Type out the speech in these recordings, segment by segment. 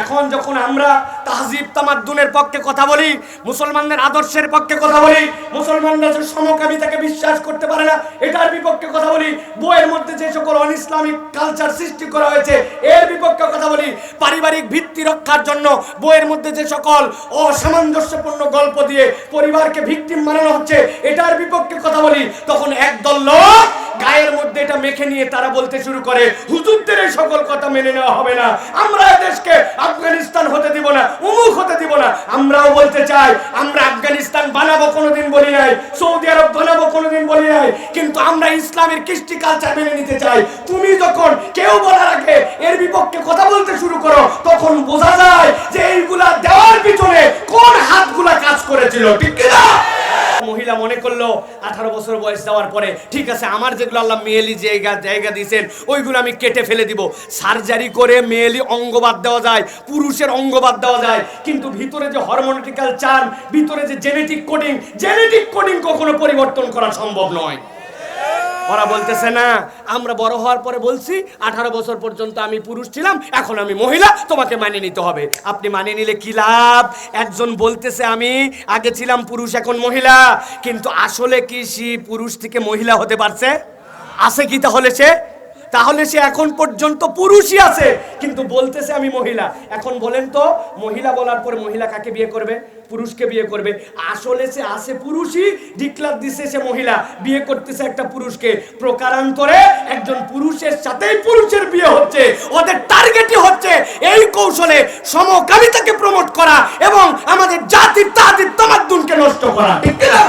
এখন যখন আমরা তাহজিব তামাদ্দুনের পক্ষে কথা বলি, মুসলমানদের আদর্শের পক্ষে কথা বলি, মুসলমানরা যে সমকামিতাকে বিশ্বাস করতে পারে না, এটার বিপক্ষে কথা বলি, বইয়ের মধ্যে যে সকল অন ইসলামিক কালচার সৃষ্টি করা হয়েছে, এর বিপক্ষে কথা বলি, পারিবারিক ভিত্তি রক্ষার জন্য বইয়ের মধ্যে যে সকল অসামঞ্জস্যপূর্ণ গল্প দিয়ে পরিবারকে ভিকটিম বানানো হচ্ছে, এটার বিপক্ষে কথা বলি, তখন একদল লোক গায়ের মধ্যে এটা মেখে নিয়ে তারা বলতে শুরু করে, হুজুরদের এই সকল কথা মেনে নেওয়া হবে না। আমরা দেশকে আফগানিস্তান হতে দিব না, উমুক হতে দিব না। আমরাও বলতে চাই, আমরা আফগানিস্তান বানাবো কোনোদিন বলি নাই, সৌদি আরব বানাবো কোনোদিন বলি নাই, কিন্তু আমরা ইসলামের কৃষ্টি কালচার মেনে নিতে চাই। তুমি যখন কেউ বলার আগে এর বিপক্ষে কথা বলতে শুরু করো, তখন বোঝা যায় যে এইগুলা দেওয়ার পিছনে কোন হাতগুলা কাজ করেছিল। ঠিক কিনা? মহিলা মনে করল, আঠারো বছর বয়স যাওয়ার পরে, ঠিক আছে, আমার যেগুলো আল্লাহ মেয়েলি জায়গা জায়গা দিয়েছেন, ওইগুলো আমি কেটে ফেলে দিব। সার্জারি করে মেয়েলি অঙ্গবাদ দেওয়া যায়, পুরুষের অঙ্গবাদ দেওয়া যায়, কিন্তু ভিতরে যে হরমোনটিক্যাল চার্ম ভিতরে যে জেনেটিক কোডিং জেনেটিক কোডিং কখনো পরিবর্তন করা সম্ভব নয়। ওরা বলতেছে, না, আমরা বড় হওয়ার পরে বলছি, আঠারো বছর পর্যন্ত আমি পুরুষ ছিলাম, এখন আমি মহিলা, তোমাকে মানিয়ে নিতে হবে। আপনি মানিয়ে নিলে কি লাভ? একজন বলতেছে, আমি আগে ছিলাম পুরুষ, এখন মহিলা। কিন্তু আসলে কি সে পুরুষ থেকে মহিলা হতে পারছে? আছে কি তাহলে সে? তাহলে সে এখন পর্যন্ত পুরুষই আছে কিন্তু বলতেছে আমি মহিলা। এখন বলেন তো মহিলা বলার পরে মহিলা কাকে বিয়ে করবে? পুরুষকে বিয়ে করবে। আসলে সে আছে পুরুষই ডিক্লার দিছে সে মহিলা। বিয়ে করতেছে একটা পুরুষকে। প্রকারান্তরে একজন পুরুষের সাথেই পুরুষের বিয়ে হচ্ছে। ওদের টার্গেটই হচ্ছে এই কৌশলে সমকামিতাকে প্রমোট করা এবং আমাদের জাতির তাহাতির তামাদ্দুনকে নষ্ট করা। ঠিক না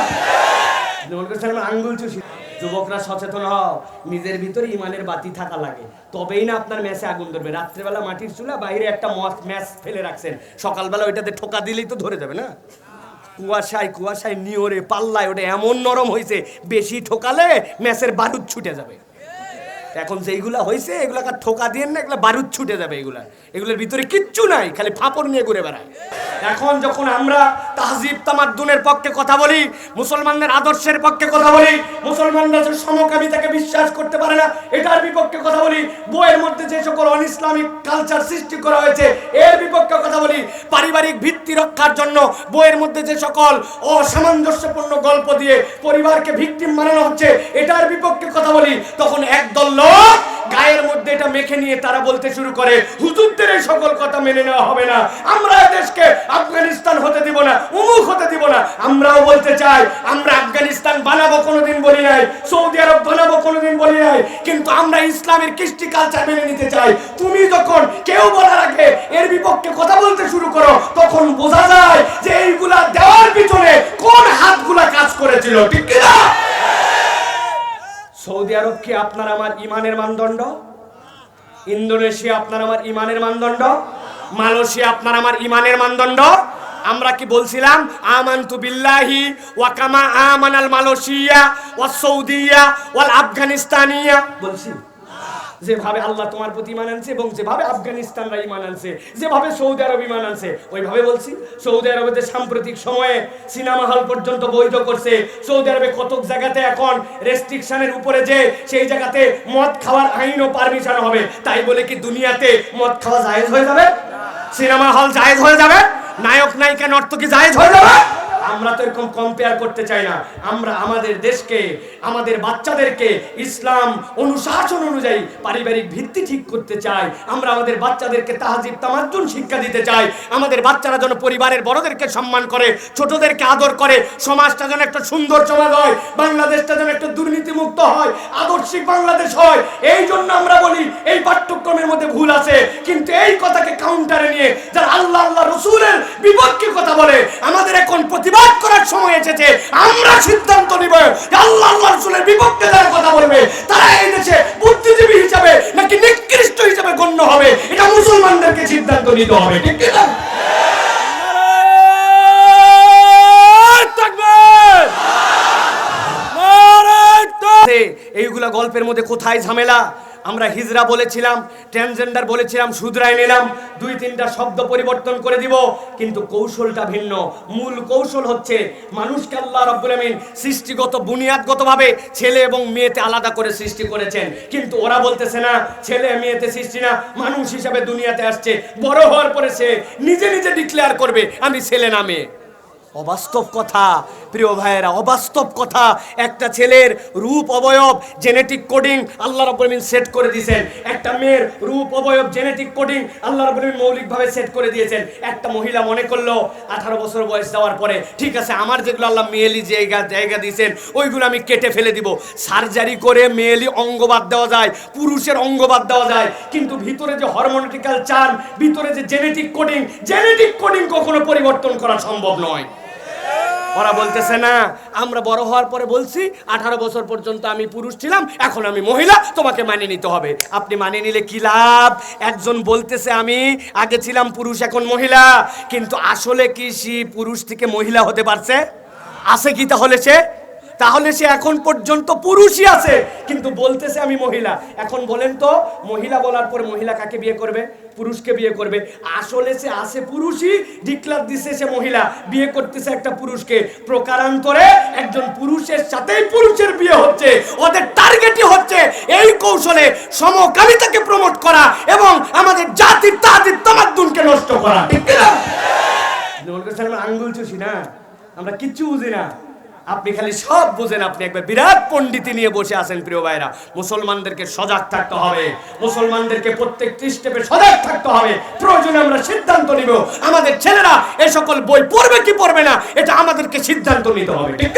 আঙ্গুল চুষি যুবকরা সচেতন হও। নিজের ভিতরে ইমানের বাতি থাকা লাগে। তবেই না আপনার ম্যাচে আগুন ধরবে। রাত্রেবেলা মাটির চুলা বাইরে একটা ম্যাচ ফেলে রাখছেন। সকালবেলা ওইটাতে ঠোকা দিলেই তো ধরে যাবে না? কুয়াশায় কুয়াশায় নিয়রে পাল্লায় ওটা এমন নরম হয়েছে বেশি ঠোকালে ম্যাচের বারুদ ছুটে যাবে। এখন যেইগুলা হয়েছে এগুলাকে ঠোকা দিয়ে না, এগুলো বারুদ ছুটে যাবে এগুলা। এগুলোর ভিতরে কিচ্ছু নাই, খালি ফাপড় নিয়ে ঘুরে বেড়ায়। এখন যখন আমরা তাহজিব তামাদ্দুনের পক্ষে কথা বলি, মুসলমানদের আদর্শের পক্ষে কথা বলি, মুসলমানরা যে সমকামিতাকে বিশ্বাস করতে পারে না, এটার বিপক্ষে কথা বলি, বইয়ের মধ্যে যে সকল অন ইসলামিক কালচার সৃষ্টি করা হয়েছে, এর বিপক্ষে কথা বলি, পারিবারিক ভিত্তি রক্ষার জন্য বইয়ের মধ্যে যে সকল অসামঞ্জস্যপূর্ণ গল্প দিয়ে পরিবারকে ভিকটিম বানানো হচ্ছে, এটার বিপক্ষে কথা বলি, তখন একদল লোক গায়ের মধ্যে এটা মেখে নিয়ে তারা বলতে শুরু করে, হুজুরদের এই সকল কথা মেনে নেওয়া হবে না। আমরা দেশকে আফগানিস্তান হতে দিব না, উমুক হতে দিব না। আমরাও বলতে চাই, আমরা আফগানিস্তান বানাবো কোনোদিন বলি নাই, সৌদি আরব বানাবো কোনোদিন বলি নাই, কিন্তু আমরা ইসলামের কৃষ্টি কালচার মেনে নিতে চাই। তুমি যখন কেউ বলার আগে এর বিপক্ষে কথা বলতে শুরু করো, তখন বোঝা যায় যে এইগুলা দেওয়ার পিছনে কোন হাতগুলা কাজ করেছিল। ঠিক কিনা? সৌদি আরব কি আপনার আমার ইমানের মানদণ্ড? ইন্দোনেশিয়া আপনার আমার ইমানের মানদণ্ড? মালয়েশিয়া আপনার আমার ইমানের মানদণ্ড? আমরা কি বলছিলাম, আমানতু বিল্লাহি ওয়া কামা আমানাল মালয়েশিয়া ওয়া সৌদিয়া ওয়াল আফগানিস্তানিয়া বলছি। যেভাবে আল্লাহ তোমার প্রতি ইমান আনছে এবং যেভাবে আফগানিস্তানরা ইমান আনছে, যেভাবে সৌদি আরব ইমান আনছে, ওইভাবে বলছি, সৌদি আরবের সাম্প্রতিক সময়ে সিনেমা হল পর্যন্ত বৈধ করছে, সৌদি আরবে কত জায়গাতে এখন রেস্ট্রিকশনের উপরে যে সেই জায়গাতে মদ খাওয়ার আইনও পারমিশন হবে, তাই বলে কি দুনিয়াতে মদ খাওয়া জায়েজ হয়ে যাবে? সিনেমা হল জায়েজ হয়ে যাবে? নায়ক নায়িকা নর্তকী জায়েজ হয়ে যাবে? তো এরকম কম্পেয়ার করতে চাই না। আমরা আমাদের দেশকে, আমাদের বাচ্চাদেরকে ইসলাম অনুশাসন অনুযায়ী পারিবারিক ভিত্তি ঠিক করতে চাই। আমরা আমাদের বাচ্চাদেরকে তাহাজিব, তামাজ্জুন শিক্ষা দিতে চাই। আমাদের বাচ্চারা যেন পরিবারের বড়দেরকে সম্মান করে, ছোটদেরকে আদর করে, সমাজটা যেন একটা সুন্দর সমাজ হয়, বাংলাদেশটা যেন একটা দুর্নীতিমুক্ত হয়, আদর্শিক বাংলাদেশ হয়। এই জন্য আমরা বলি, এই পাঠ্যক্রমের মধ্যে ভুল আছে। কিন্তু এই কথাকে কাউন্টারে নিয়ে যারা আল্লাহ আল্লাহ, রসুলের বিপক্ষে কথা বলে, আমাদের এখন প্রতিবাদ করার সময় এসেছে। আমরা সিদ্ধান্ত নিব আল্লাহ আল্লাহ রসুলের বিপক্ষে যারা কথা বলবে তারা এই দেশে বুদ্ধিজীবী হিসাবে নাকি নিকৃষ্ট হিসাবে গণ্য হবে? এটা মুসলমানদেরকে সিদ্ধান্ত নিতে হবে ঠিক কিনা এইগুলা গল্পের মধ্যে কোথায় ঝামেলা? আমরা হিজরা বলেছিলাম ট্রান্সজেন্ডার বলেছিলাম শুধরাই নিলাম, দুই তিনটা শব্দ পরিবর্তন করে দিব, কিন্তু কৌশলটা ভিন্ন। মূল কৌশল হচ্ছে মানুষকে আল্লাহ রাব্বুল আমিন সৃষ্টিগত, বুনিয়াদগতভাবে ছেলে এবং মেয়েতে আলাদা করে সৃষ্টি করেছেন। কিন্তু ওরা বলতেছে না, ছেলে মেয়েতে সৃষ্টি না, মানুষ হিসাবে দুনিয়াতে আসছে। বড় হওয়ার পরে সে নিজে নিজে ডিক্লেয়ার করবে, আমি ছেলে না মেয়ে। অবাস্তব কথা। প্রিয় ভাইয়েরা, অবাস্তব কথা। একটা ছেলের রূপ অবয়ব জেনেটিক কোডিং আল্লাহ আমিন সেট করে দিয়েছেন। একটা মেয়ের রূপ অবয়ব জেনেটিক কোডিং আল্লাহ আমিন মৌলিকভাবে সেট করে দিয়েছেন। একটা মহিলা মনে করল, আঠারো বছর বয়স যাওয়ার পরে, ঠিক আছে, আমার যেগুলো আল্লাহ মেয়েলি জায়গা জায়গা দিয়েছেন, ওইগুলো আমি কেটে ফেলে দিব। সার্জারি করে মেয়েলি অঙ্গবাদ দেওয়া যায়, পুরুষের অঙ্গবাদ দেওয়া যায়। কিন্তু ভিতরে যে হরমোনেটিক্যাল চার্ম ভিতরে যে জেনেটিক কোডিং জেনেটিক কোডিং কখনো পরিবর্তন করা সম্ভব নয়। ওরা বলতেছে, না, আমরা বড় হওয়ার পরে বলছি, আঠারো বছর পর্যন্ত আমি পুরুষ ছিলাম, এখন আমি মহিলা, তোমাকে মানিয়ে নিতে হবে। আপনি মানিয়ে নিলে কি লাভ? একজন বলতেছে, আমি আগে ছিলাম পুরুষ, এখন মহিলা। কিন্তু আসলে কি সে পুরুষ থেকে মহিলা হতে পারছে? আছে কি তাহলে সে? তাহলে সে এখন পর্যন্ত পুরুষই আছে। কিন্তু বলতেছে আমি মহিলা। এখন বলেন তো মহিলা বলার পর মহিলা কাকে বিয়ে করবে? পুরুষকে বিয়ে করবে। আসলে সে আছে পুরুষই ডিক্লার দিছে সে মহিলা। বিয়ে করতেছে একটা পুরুষকে। প্রকারান্তরে একজন পুরুষের সাথেই পুরুষের বিয়ে হচ্ছে। ওদের টার্গেটই হচ্ছে এই কৌশলে সমকামিতাকে প্রমোট করা এবং আমাদের জাতির তাহাতির তামাদ্দুনকে নষ্ট করা। ঠিক আঙ্গুল চুষি না। আমরা কিচ্ছু বুঝি না। আপনি খালি সব বুঝেন, আপনি একবার বিরাট পণ্ডিতি নিয়ে বসে আছেন প্রিয় ভাইরা। মুসলমানদেরকে সজাগ থাকতে হবে, মুসলমানদেরকে প্রত্যেক স্টেপে সজাগ থাকতে হবে। প্রয়োজনে আমরা সিদ্ধান্ত নিব, আমাদের ছেলেরা এ সকল বই পড়বে কি পড়বে না, এটা আমাদেরকে সিদ্ধান্ত নিতে হবে, ঠিক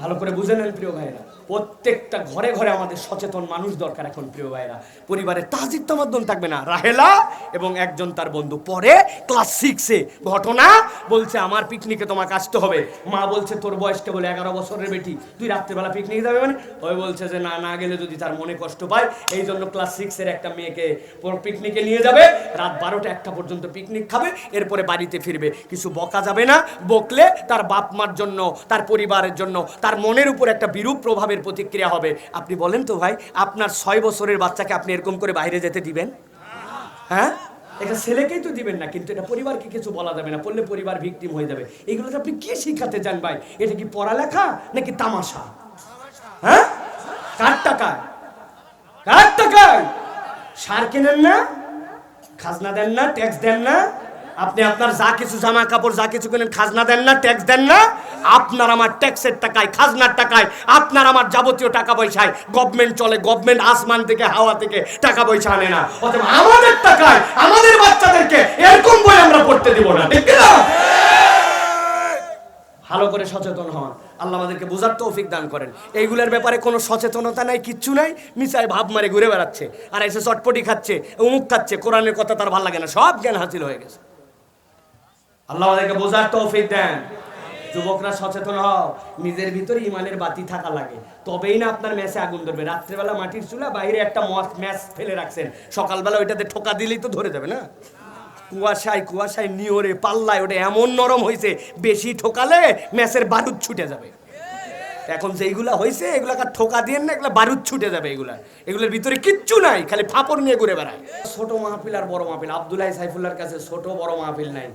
ভালো করে বুঝে নেন প্রিয় ভাইরা প্রত্যেকটা ঘরে ঘরে আমাদের সচেতন মানুষ দরকার এখন প্রিয় ভাইরা পরিবারের তাজিদ তামাদ্দন থাকবে না, রাহেলা এবং একজন তার বন্ধু পরে ক্লাস সিক্সে ঘটনা বলছে, আমার পিকনিকে তোমাকে আসতে হবে। মা বলছে, তোর বয়সকে বলে এগারো বছরের বেটি, তুই রাত্রেবেলা পিকনিক যাবে মানে? ওই বলছে যে, না না গেলে যদি তার মনে কষ্ট পায়, এই জন্য ক্লাস সিক্সের একটা মেয়েকে পিকনিকে নিয়ে যাবে। রাত বারোটা একটা পর্যন্ত পিকনিক খাবে, এরপরে বাড়িতে ফিরবে। কিছু বকা যাবে না, বকলে তার বাপ মার জন্য, তার পরিবারের জন্য, তার মনের উপর একটা বিরূপ প্রভাবের প্রতিক্রিয়া হবে। আপনি বলেন তো ভাই, আপনার ছয় বছরের বাচ্চাকে আপনি এরকম করে বাইরে যেতে দিবেন? হ্যাঁ? এটা ছেলেকেই তো দিবেন না, কিন্তু এটা পরিবারকে কিছু বলা যাবে না বললে পরিবার ভিকটিম হয়ে যাবে। এগুলোতে আপনি কি শিখাতে চান ভাই? এটা কি পড়ালেখা নাকি তামাশা? হ্যাঁ? কার টাকায়? কার টাকায়? সার কেনেন না? খাজনা দেন না ট্যাক্স দেন না? আপনি আপনার যা কিছু জামা কাপড় যা কিছু কেনেন, খাজনা দেন না ট্যাক্স দেন না, আপনার আমার ট্যাক্সের টাকায়, খাজনার টাকায়, আপনার আমার যাবতীয় টাকা পয়সায় গভর্নমেন্ট চলে গভর্নমেন্ট আসমান থেকে, হাওয়া থেকে টাকা পয়সা আনে না। অতএব আমাদের টাকায়, আমাদের বাচ্চাদেরকে এরকম বই আমরা পড়তে দিব না, ঠিক না ভালো করে সচেতন হন। আল্লাহ আমাদেরকে বোঝার তৌফিক দান করেন। এইগুলোর ব্যাপারে কোনো সচেতনতা নাই কিচ্ছু নাই। মিসায় ভাব মারে ঘুরে বেড়াচ্ছে। আর এসে চটপটি খাচ্ছে অমুক খাচ্ছে, কোরআনের কথা তার ভালো লাগে না, সব জ্ঞান হাসিল হয়ে গেছে। আল্লাহ আমাদেরকে বোঝার তৌফিক দেন। যুবকরা সচেতন হও, নিজের ভিতরে ইমানের বাতি থাকা লাগে। তবেই না আপনার ম্যাচে আগুন ধরবে। রাত্রেবেলা মাটির চুলা বাইরে একটা ম্যাচ ফেলে রাখছেন। সকালবেলা ওইটাতে ঠোকা দিলেই তো ধরে যাবে না? কুয়াশায় কুয়াশায় নিয়রে পাল্লায় ওটা এমন নরম হয়েছে বেশি ঠোকালে ম্যাচের বারুদ ছুটে যাবে। এখন যেইগুলা হয়েছে এগুলাকে ঠোকা দিয়ে না, এগুলা বারুদ ছুটে যাবে এগুলা। এগুলোর ভিতরে কিচ্ছু নাই, খালি ফাপড় নিয়ে ঘুরে বেড়ায়। ছোট মাহফিল আর বড় মাহফিল। আব্দুল্লাহ সাইফুল্লাহর কাছে ছোট বড় মাহফিল নাই।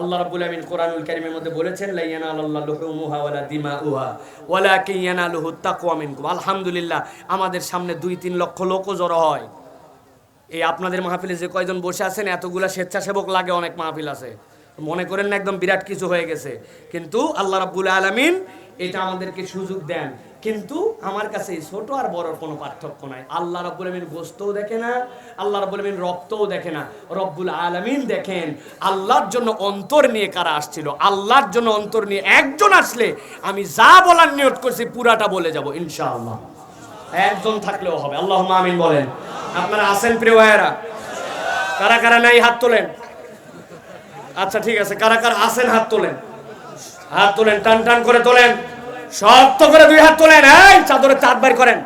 আল্লাহ রাব্বুল আমিন কোরআনুল কারীমের মধ্যে বলেছেন লা ইয়ানালাল্লাহু লুহুমুহা ওয়ালা দিমাউহা, ওয়ালাকিন ইয়ানালুহু তাকওয়া মিনকুম। আলহামদুলিল্লাহ, আমাদের সামনে দুই তিন লক্ষ লোকও জড়ো হয়। এই আপনাদের মাহফিলে যে কয়জন বসে আছেন, এতগুলা স্বেচ্ছাসেবক লাগে, অনেক মাহফিল আছে। মনে করেন না, একদম বিরাট কিছু হয়ে গেছে। কিন্তু আল্লাহ রাব্বুল আলামিন এটা আমাদেরকে সুযোগ দেন। কিন্তু আমার কাছে ছোট আর বড়র কোনো পার্থক্য নাই। আল্লাহ রাব্বুল আলামিন গোস্তও দেখে না, আল্লাহ রাব্বুল আলামিন রক্তও দেখে না। রব্বুল আলামিন দেখেন, আল্লাহর জন্য অন্তর নিয়ে কারা আসছিল? আল্লাহর জন্য অন্তর নিয়ে একজন আসলে আমি যা বলার নিয়ত করছি পুরাটা বলে যাব ইনশাআল্লাহ। একজন থাকলেও হবে আল্লাহ আমিন বলেন। আপনারা আছেন প্রিয় ভাইয়েরা? কারা কারা নাই হাত তোলেন? আচ্ছা ঠিক আছে, কারা কারা আছেন হাত তোলেন? হাত তোলেন, টান টান করে তোলেন। শক্ত করে দুই হাত তোলেন, এই চাদরে চাঁদ বাইর করেন।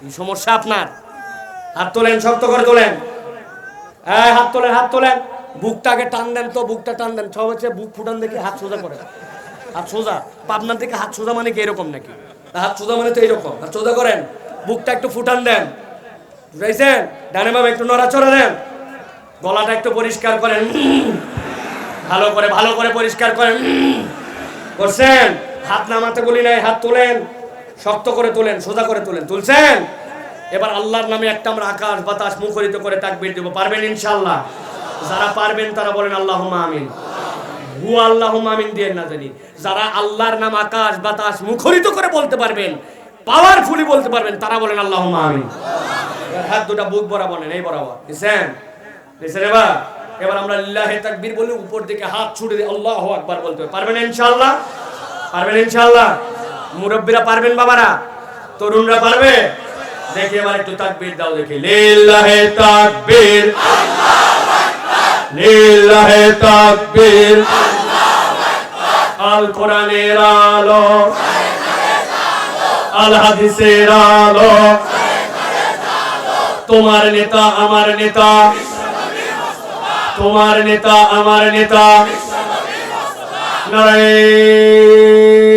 কি সমস্যা আপনার? হাত তোলেন, শক্ত করে তোলেন। এই, হাত তোলেন হাত তোলেন। বুকটাকে টান দেন তো, বুকটা টান দেন। সব হচ্ছে বুক ফুটান দেখে হাত সোজা করে। হাত সোজা। পাবনার থেকে হাত সোজা মানে কি এরকম নাকি? হাত সোজা মানে তো এইরকম। হাত সোজা করেন, বুকটা একটু ফুটান দেন। বুঝাইছেন? ডানে বাবা একটু নড়াচড়া দেন। গলাটা একটু পরিষ্কার করেন। ভালো করে ভালো করে পরিষ্কার করেন। করছেন? হাত নামাতে বলি নাই, হাত তোলেন, শক্ত করে তোলেন, সোজা করে তোলেন, তুলছেন? এবার আল্লাহর নামে একটা আমরা আকাশ, বাতাস মুখরিত করে তাকবীর দেব। পারবেন ইনশাআল্লাহ? যারা পারবেন তারা বলেন আল্লাহুম্মা আমিন। হু আল্লাহুম্মা আমিন দিয়ে না জানি। যারা আল্লাহর নাম আকাশ, বাতাস মুখরিত করে বলতে পারবেন পাওয়ারফুলি বলতে পারবেন, তারা বলেন আল্লাহুম্মা আমিন। হাত দুটা বুক বরাবর নেন, এই বরাবর। দিছেন? এবার? এবার আমরা লিল্লাহে তাকবীর বলি, উপর দিকে হাত ছুটে দিয়ে আল্লাহু আকবার বলতে পারবেন ইনশাআল্লাহ? পারবেন ইনশাআল্লাহ? মুরব্বীরা পারবেন বাবারা? তরুণরা পারবে? দেখি এবার একটু তাকবীর দাও দেখি। লিল্লাহে তাকবীর। লিল্লাহে তাকবীর। আল কোরআনের আলো। আল হাদিসের আলো। তোমার নেতা আমার নেতা। তোমার নেতা আমার নেতা। নারায়ণ